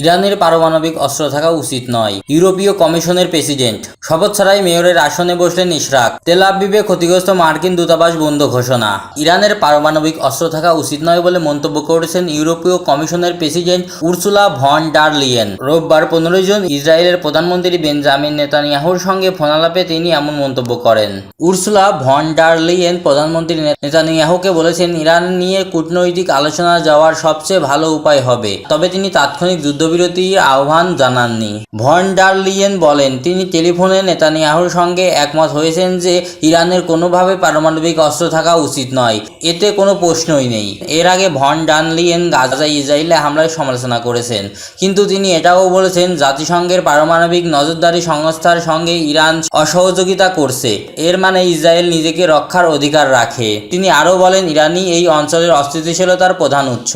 ইরানের পারমাণবিক অস্ত্র থাকা উচিত নয়। ইউরোপীয় কমিশনের প্রেসিডেন্ট। শপথ ছাড়াই মেয়রের আসনে বসলেন ইশরাক। তেল আবিবে ক্ষতিগ্রস্ত মার্কিন দূতাবাস বন্ধ ঘোষণা। ইরানের পারমাণবিক অস্ত্র থাকা উচিত নয় বলে মন্তব্য করেছেন ইউরোপীয় কমিশনের president Ursula von der Leyen. রোববার পনেরোই জুন ইসরায়েলের প্রধানমন্ত্রী বেঞ্জামিন নেতানিয়াহুর সঙ্গে ফোনালাপে তিনি এমন মন্তব্য করেন। উর্সুলা ভন ডার লিয়েন প্রধানমন্ত্রী নেতানিয়াহুকে বলেছেন, ইরান নিয়ে কূটনৈতিক আলোচনা যাওয়ার সবচেয়ে ভালো উপায় হবে। তবে তিনি তাৎক্ষণিক যুদ্ধবিরতির আহ্বান জানাননি। ভন ডার লিয়েন বলেন, তিনি টেলিফোনে নেতানিয়াহুর সঙ্গে একমত হয়েছেন যে ইরানের কোনোভাবে পারমাণবিক অস্ত্র থাকা উচিত নয়। এতে কোনো প্রশ্নই নেই। এর আগে ভন ডান লিয়েন গাজায় ইসরায়েলে হামলার সমালোচনা করেছেন। কিন্তু তিনি এটাও বলেছেন, জাতিসংঘের পারমাণবিক নজরদারি সংস্থার সঙ্গে ইরান অসহযোগিতা করছে। এর মানে ইসরায়েল নিজেকে রক্ষার অধিকার রাখে। তিনি আরও বলেন, ইরানই এই অঞ্চলের অস্থিতিশীলতার প্রধান উৎস।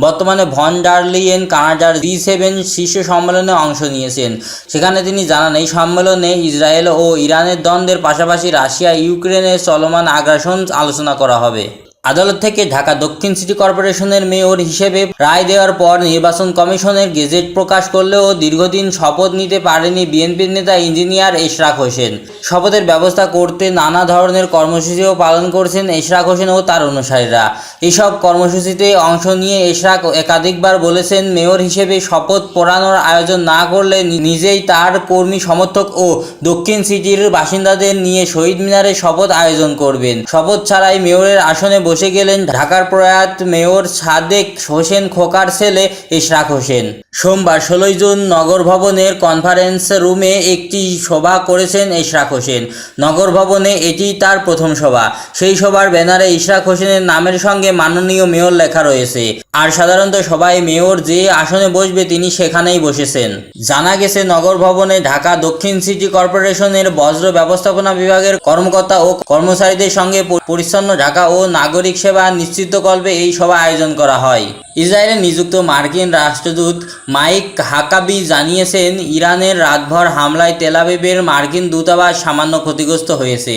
বর্তমানে ভন ডার লিয়েন কানাডার জি সেভেন শীর্ষ সম্মেলনে অংশ নিয়েছেন। সেখানে তিনি জানান, এই সম্মেলনে ইসরায়েল ও ইরানের দ্বন্দ্বের পাশাপাশি রাশিয়া ইউক্রেনের চলমান আগ্রাসন আলোচনা করা হবে। আদালত থেকে ঢাকা দক্ষিণ সিটি কর্পোরেশনের মেয়র হিসেবে রায় দেওয়ার পর নির্বাচন কমিশনের গেজেট প্রকাশ করলেও দীর্ঘদিন শপথ নিতে পারেনি বিএনপির নেতা ইঞ্জিনিয়ার এশরাক হোসেন। শপথের ব্যবস্থা করতে নানা ধরনের কর্মসূচিও পালন করছেন এশরাক হোসেন ও তার অনুসারীরা। এসব কর্মসূচিতে অংশ নিয়ে এশরাক একাধিকবার বলেছেন মেয়র হিসেবে শপথ পড়ানোর আয়োজন না করলে নিজেই তার কর্মী সমর্থক ও দক্ষিণ সিটির বাসিন্দাদের নিয়ে শহীদ মিনারে শপথ আয়োজন করবেন। শপথ ছাড়াই মেয়রের আসনে বসে গেলেন ঢাকার প্রয়াত মেয়র সাদেক হোসেন খোকার ছেলে ইশরাক হোসেন। সোমবার ষোলোই জুন নগর ভবনের কনফারেন্স রুমে একটি সভা করেছেন ইশরাক হোসেন। নগর ভবনে এটি তার প্রথম সভা। সেই সভার ব্যানারে ইশরাক হোসেনের নামের সঙ্গে মাননীয় মেয়র লেখা রয়েছে। আর সাধারণত সবাই মেয়র যে আসনে বসবে তিনি সেখানেই বসেছেন। জানা গেছে, নগর ভবনে ঢাকা দক্ষিণ সিটি কর্পোরেশনের বজ্র ব্যবস্থাপনা বিভাগের কর্মকর্তা ও কর্মচারীদের সঙ্গে পরিচ্ছন্ন ঢাকা ও নাগরিক সেবা নিশ্চিতকল্পে এই সভা আয়োজন করা হয়। ইসরায়েলে নিযুক্ত মার্কিন রাষ্ট্রদূত মাইক হাকাবি জানিয়েছেন, ইরানের রাতভর হামলায় তেলাবিবের মার্কিন দূতাবাস সামান্য ক্ষতিগ্রস্ত হয়েছে।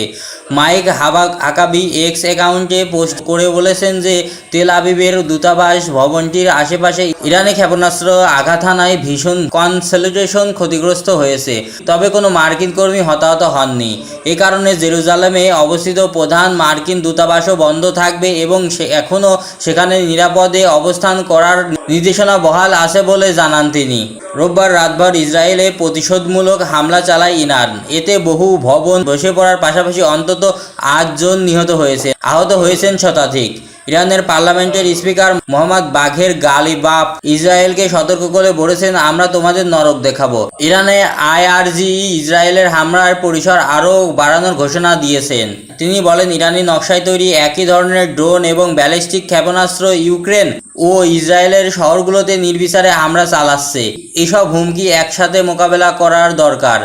মাইক হাবাক হাকাবি এক্স অ্যাকাউন্টে পোস্ট করে বলেছেন যে তেলাবিবের দূতাবাস ভবনটির আশেপাশে ইরানি ক্ষেপণাস্ত্র আঘাত হানায় ভীষণ কনসেলিডেশন ক্ষতিগ্রস্ত হয়েছে, তবে কোনো মার্কিন কর্মী হতাহত হননি। এ কারণে জেরুজালেমে অবস্থিত প্রধান মার্কিন দূতাবাসও বন্ধ থাকবে এবং এখনও সেখানে নিরাপদে অবস্থান করার নির্দেশনা বহাল আছে বলে জানান তিনি। রোববার রাতভর ইসরায়েলে প্রতিশোধমূলক হামলা চালায় ইরান। এতে বহু ভবন বসে পড়ার পাশাপাশি অন্তত আটজন নিহত হয়েছে, আহত হয়েছেন শতাধিক। ইরানের পার্লামেন্টের স্পিকার মোহাম্মদ বাঘের গালিবাফ ইসরায়েলকে সতর্ক করে বলেছেন, আমরা তোমাদের নরক দেখাবো। ইরানে আইআরজি ইসরায়েলের হামলার পরিসর আরও বাড়ানোর ঘোষণা দিয়েছেন। তিনি বলেন, ইরানি নকশায় তৈরি একই ধরনের ড্রোন এবং ব্যালিস্টিক ক্ষেপণাস্ত্র ইউক্রেন ও ইসরায়েলের শহরগুলোতে নির্বিচারে হামলা চালাচ্ছে। এসব হুমকি একসাথে মোকাবেলা করার দরকার।